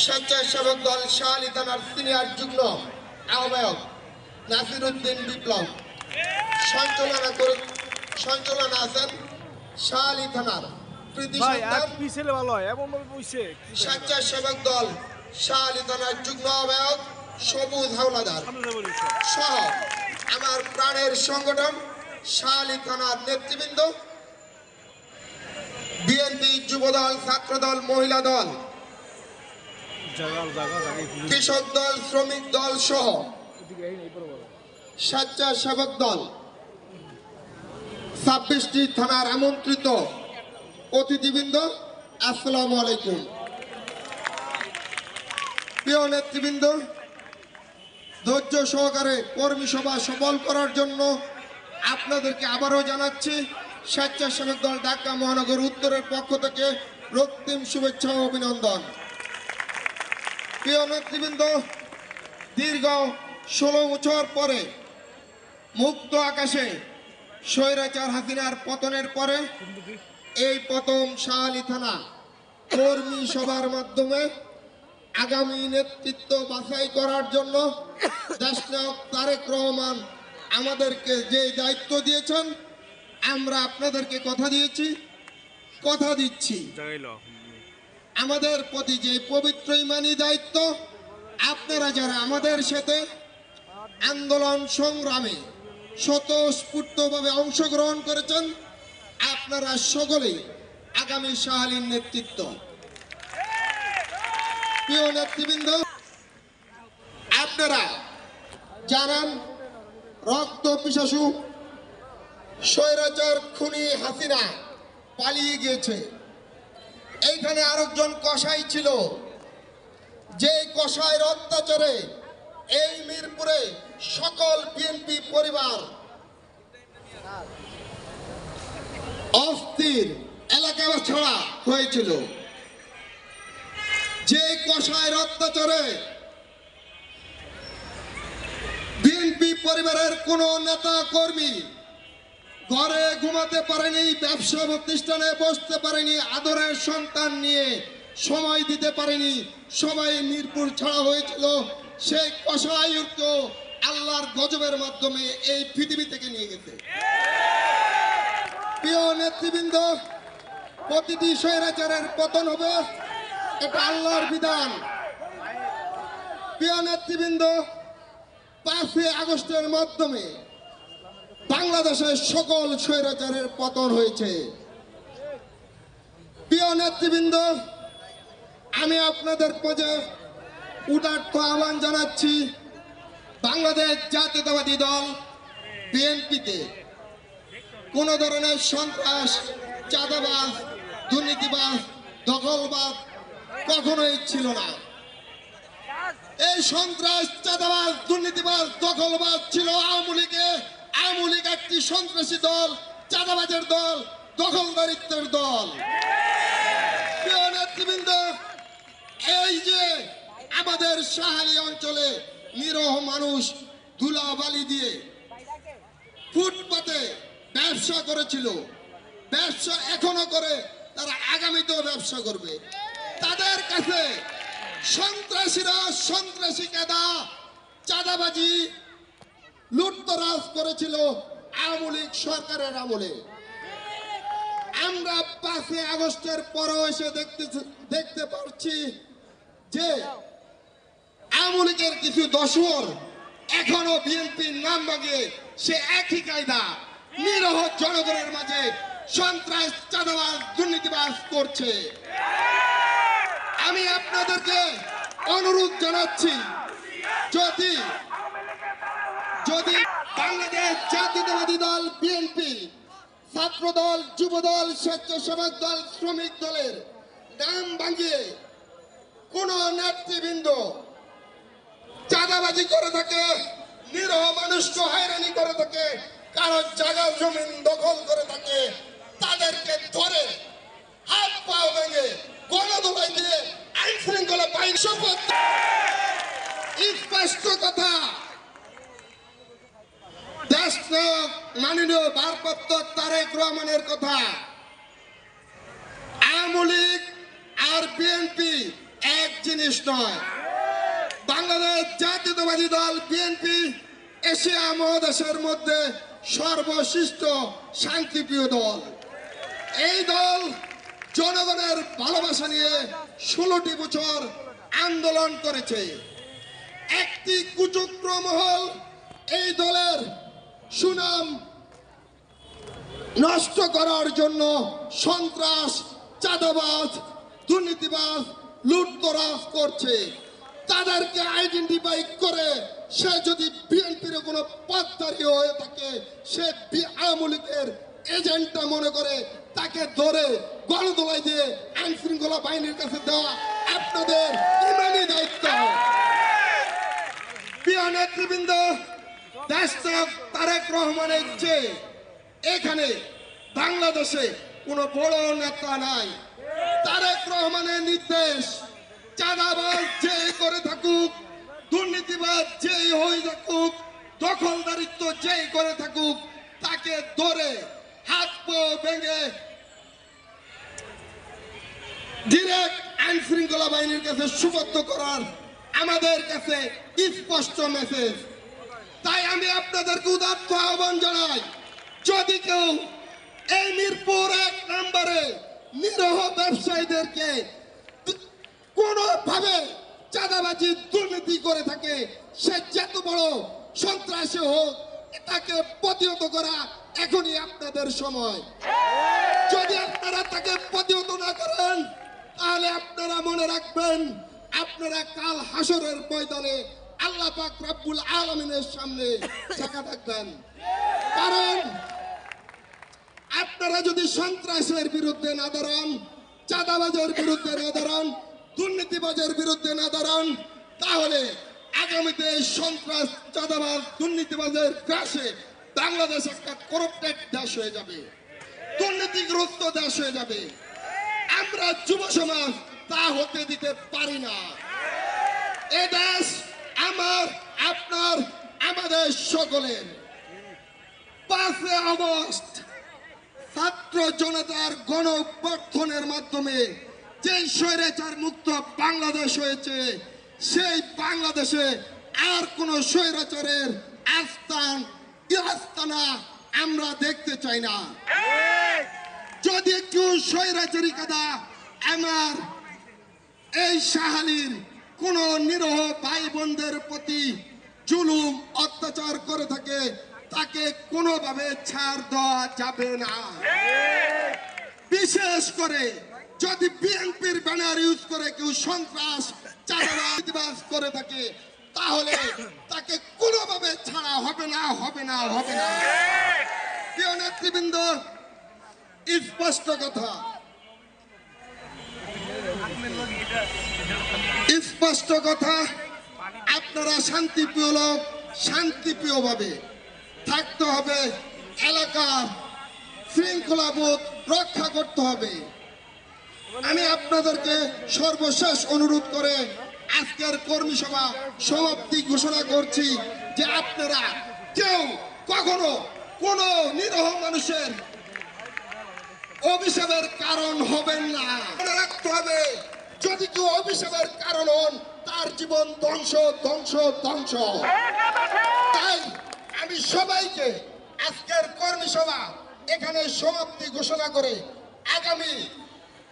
স্বেচ্ছাসেবক দল শাহালি থানার সিনিয়র যুগ্ম আহ্বায়ক নাসির উদ্দিন বিপ্লব। সঞ্চালনা করে সঞ্চালনা আছেন শাহালি থানার স্বেচ্ছাসেবক দল শাহালি থানার যুগ্ম আহ্বায়ক সবুজ হাওলাদার। সহ আমার প্রাণের সংগঠন শাহালি থানার নেতৃবৃন্দ। বিএনপি যুবদল ছাত্রদল মহিলা দল জায়গা জায়গা জায়গায় খুঁজে কৃষক দল শ্রমিক দল সহ স্বেচ্ছাসেবক দল ছাব্বিশটি থানার আমন্ত্রিত অতিথিবৃন্দ আসসালামু আলাইকুম। প্রিয় নেতৃবৃন্দ ধৈর্য সহকারে কর্মী সভা সফল করার জন্য আপনাদেরকে আবারও জানাচ্ছি স্বেচ্ছাসেবক দল ঢাকা মহানগর উত্তরের পক্ষ থেকে রক্তিম শুভেচ্ছা ও অভিনন্দন। প্রিয় নেতৃবৃন্দ, দীর্ঘ ষোলো বছর পরে মুক্ত আকাশে স্বৈরাচার হাসিনার পতনের পরে এই প্রথম শাহালি থানা কর্মী সভার মাধ্যমে আগামী নেতৃত্ব বাছাই করার জন্য দেশনায়ক তারেক রহমান আমাদেরকে যে দায়িত্ব দিয়েছেন, আমরা আপনাদেরকে কথা দিয়েছি, কথা দিচ্ছি। আমাদের প্রতি যে পবিত্র ইমানি দায়িত্ব, আপনারা যারা আমাদের সাথে আন্দোলন সংগ্রামে স্বতঃস্ফূর্তভাবে অংশগ্রহণ করেছেন, আপনারা সকলেই আগামী শাহালীর নেতৃত্ব। প্রিয় নেতৃবৃন্দ, আপনারা জানান রক্ত পিশাসু স্বৈরাচার খুনি হাসিনা পালিয়ে গিয়েছে। এইখানে আরেকজন কসাই ছিল। যে কসাইয়ের অত্যাচারে এই মিরপুরে সকল বিএনপি পরিবার অস্থির এলাকা ছাড়া হয়েছিল। যে কসাইয়ের অত্যাচারে বিএনপি পরিবারের কোন নেতা কর্মী ঘরে ঘুমাতে পারেনি, ব্যবসা প্রতিষ্ঠানে বসতে পারেনি, আদরের সন্তান নিয়ে সময় দিতে পারেনি। সবাই মিরপুর ছাড়া হয়েছিল। সেই কষায়ুক্ত আল্লাহর গজবের মাধ্যমে এই পৃথিবী থেকে নিয়ে গেছে। প্রিয় নেতৃবৃন্দ, প্রতিটি স্বৈরাচারের পতন হবে, এটা আল্লাহর বিধান। প্রিয় নেতৃবৃন্দ, পাঁচই আগস্টের মাধ্যমে বাংলাদেশের সকল স্বৈরাচারের পতন হয়েছে। প্রিয় নেতৃবৃন্দ, আমি আপনাদের মাঝে উদার্থ আহ্বান জানাচ্ছি বাংলাদেশ জাতীয়তাবাদী দল বিএনপিতে। কোন ধরনের সন্ত্রাস, চাঁদাবাজ, দুর্নীতিবাজ দখলবাদ কখনোই ছিল না। এই সন্ত্রাস, চাঁদাবাজ, দুর্নীতিবাজ, দখলবাজ ছিল আওয়ামী লীগে। আওয়ামী লীগ একটি সন্ত্রাসী দল, চাঁদাবাজের দল, দখলদারিত্বের দল। প্রিয় নেতৃবৃন্দ, এই যে আমাদের সাহালি অঞ্চলে নিরহ মানুষ ধুলাবালি দিয়ে ফুটপাতে ব্যবসা করেছিল, ব্যবসা এখনও করে, তারা আগামীতেও ব্যবসা করবে। তাদের কাছে সন্ত্রাসীরা সন্ত্রাসী কাদা, চাঁদাবাজি লুটতরাজ করেছিল আওয়ামী লীগ সরকারের আমলে। আমরা পাঁচই আগস্টের পরও এসে দেখতে দেখতে পাচ্ছি যে আওয়ামী লীগের কিছু দশর এখনও বিএনপির নাম বাগে সে একই কায়দা নিরহ জনগণের মাঝে সন্ত্রাস, চাঁদাবাজ, দুর্নীতিবাজ করছে। আমি আপনাদেরকে অনুরোধ জানাচ্ছি বাংলাদেশ জাতীয়তাবাদী দল বিএনপি, ছাত্র দল, যুব দল, স্বেচ্ছাসেবক দল, শ্রমিক দলের নাম ভাঙিয়ে কোন নেতৃবৃন্দ চাঁদাবাজি করে থাকে, নিরহ মানুষকে হয়রানি করে থাকে কারও জায়গা জমিন দখল করে থাকে, তাদেরকে ধরে হাত পাও ভেঙে গণদোলাই দিয়ে আইন শৃঙ্খলা বাহিনী শপথ স্পষ্ট কথা নায়ক মাননীয় ভারপ্রাপ্ত তারেক রহমানের কথা। আওয়ামী লীগ আর বিএনপি এক জিনিস নয়। বাংলাদেশ জাতীয়তাবাদী দল বিএনপি এশিয়া মহাদেশের মধ্যে সর্বশ্রেষ্ঠ শান্তিপ্রিয় দল। এই দল জনগণের ভালোবাসা নিয়ে ষোলোটি বছর আন্দোলন করেছে। একটি কুচক্র মহল এই দলের সুনাম নষ্ট করার জন্য সন্ত্রাস, চাঁদাবাজ, দুর্নীতিবাজ, লুটতরাজ করছে। তাদেরকে আইডেন্টিফাই করে সে যদি বিএনপির কোনো পদধারী হয়ে থাকে, সে আওয়ামী লীগের এজেন্টটা মনে করে তাকে ধরে গণদোলাই দিয়ে আইন শৃঙ্খলা বাহিনীর কাছে দেওয়া আপনাদের ইমানি দায়িত্ব। প্রিয় নেতৃবৃন্দ তারেক রহমানের চেয়ে এখানে বাংলাদেশে কোনো বড় নেতা নাই। তারেক রহমানের নির্দেশ, চাঁদাবাজ যেই করে থাকুক, দুর্নীতিবাজ যেই হয়ে থাকুক, দখলদারিত্ব যেই করে থাকুক, তাকে ধরে হাত পা ভেঙে ডিরেক্ট আইন শৃঙ্খলা বাহিনীর কাছে সুবদ্ধ করার আমাদের কাছে স্পষ্ট মেসেজ আমি আপনাদেরকে উদাত্ত আহ্বান জানাই, যদি কেউ এই মিরপুর এক নম্বরে নিরহ ব্যবসায়ীদেরকে কোনোভাবে চাঁদাবাজি, দুর্নীতি করে থাকে, সে যত বড় সন্ত্রাসী হোক, তাকে প্রতিহত করা এখনই আপনাদের সময়। যদি আপনারা তাকে প্রতিহত না করেন, তাহলে আপনারা মনে রাখবেন, আপনারা কাল হাসরের ময়দানে আল্লাহ পাক রব্বুল আলমিনের সামনে চাকা থাকবেন কারণ আপনারা যদি সন্ত্রাসের বিরুদ্ধে না দাঁড়ান, চাঁদাবাজের বিরুদ্ধে না দাঁড়ান, দুর্নীতিবাজের বিরুদ্ধে না দাঁড়ান, তাহলে আগামীতে সন্ত্রাস, চাঁদাবাজ, দুর্নীতিবাজের গ্রাসে বাংলাদেশ একটা করপ্টেড দেশ হয়ে যাবে। দুর্নীতিগ্রস্ত দেশ হয়ে যাবে। আমরা যুব সমাজ তা হতে দিতে পারি না। এ দেশ আমার, আপনার, আমাদের সকলের। পাঁচে আগস্ট, ছাত্র জনতার গণ মাধ্যমে যে স্বৈরাচার মুক্ত বাংলাদেশ হয়েছে, সেই বাংলাদেশে আর কোন স্বৈরাচারের আস্থান আস্তানা আমরা দেখতে চাই না। যদি একটু স্বৈরাচারী কাদা, আমার এই সাহালির কোন নিরহ ভাই বোনদের প্রতি জুলুম, অত্যাচার করে থাকে, তাকে কোনোভাবে ছাড় দেওয়া যাবে না। বিশেষ করে যদি বিএনপির ব্যানার ইউজ করে কেউ সন্ত্রাস চাঁদাবাজ করে থাকে, তাহলে তাকে কোনোভাবে ছাড়া হবে না হবে না হবে না। প্রিয় নেতৃবৃন্দ, স্পষ্ট কথা। স্পষ্ট কথা, আপনারা শান্তিপ্রিয় লোক শান্তিপ্রিয় ভাবে থাকতে হবে এলাকার শৃঙ্খলাবোধ রক্ষা করতে হবে। আমি আপনাদেরকে সর্বশেষ অনুরোধ করে আজকের কর্মী সভা সমাপ্তি ঘোষণা করছি যে আপনারা কেউ কখনো কোনো নিরহ মানুষের অভিশাপের কারণ হবেন না। রাখতে হবে যদি কেউ অভিশাপের কারণ হন, তার জীবন ধ্বংস ধ্বংস ধ্বংস। তাই আমি সবাইকে আজকের কর্মী সভা এখানে সমাপ্তি ঘোষণা করে আগামী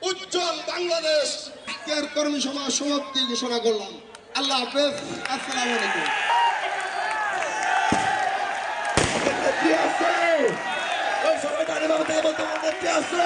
উজ্জ্বল বাংলাদেশ আজকের কর্মী সভা সমাপ্তি ঘোষণা করলাম। আল্লাহ হাফেজ, আসসালামু আলাইকুম। নেত্রী আছে।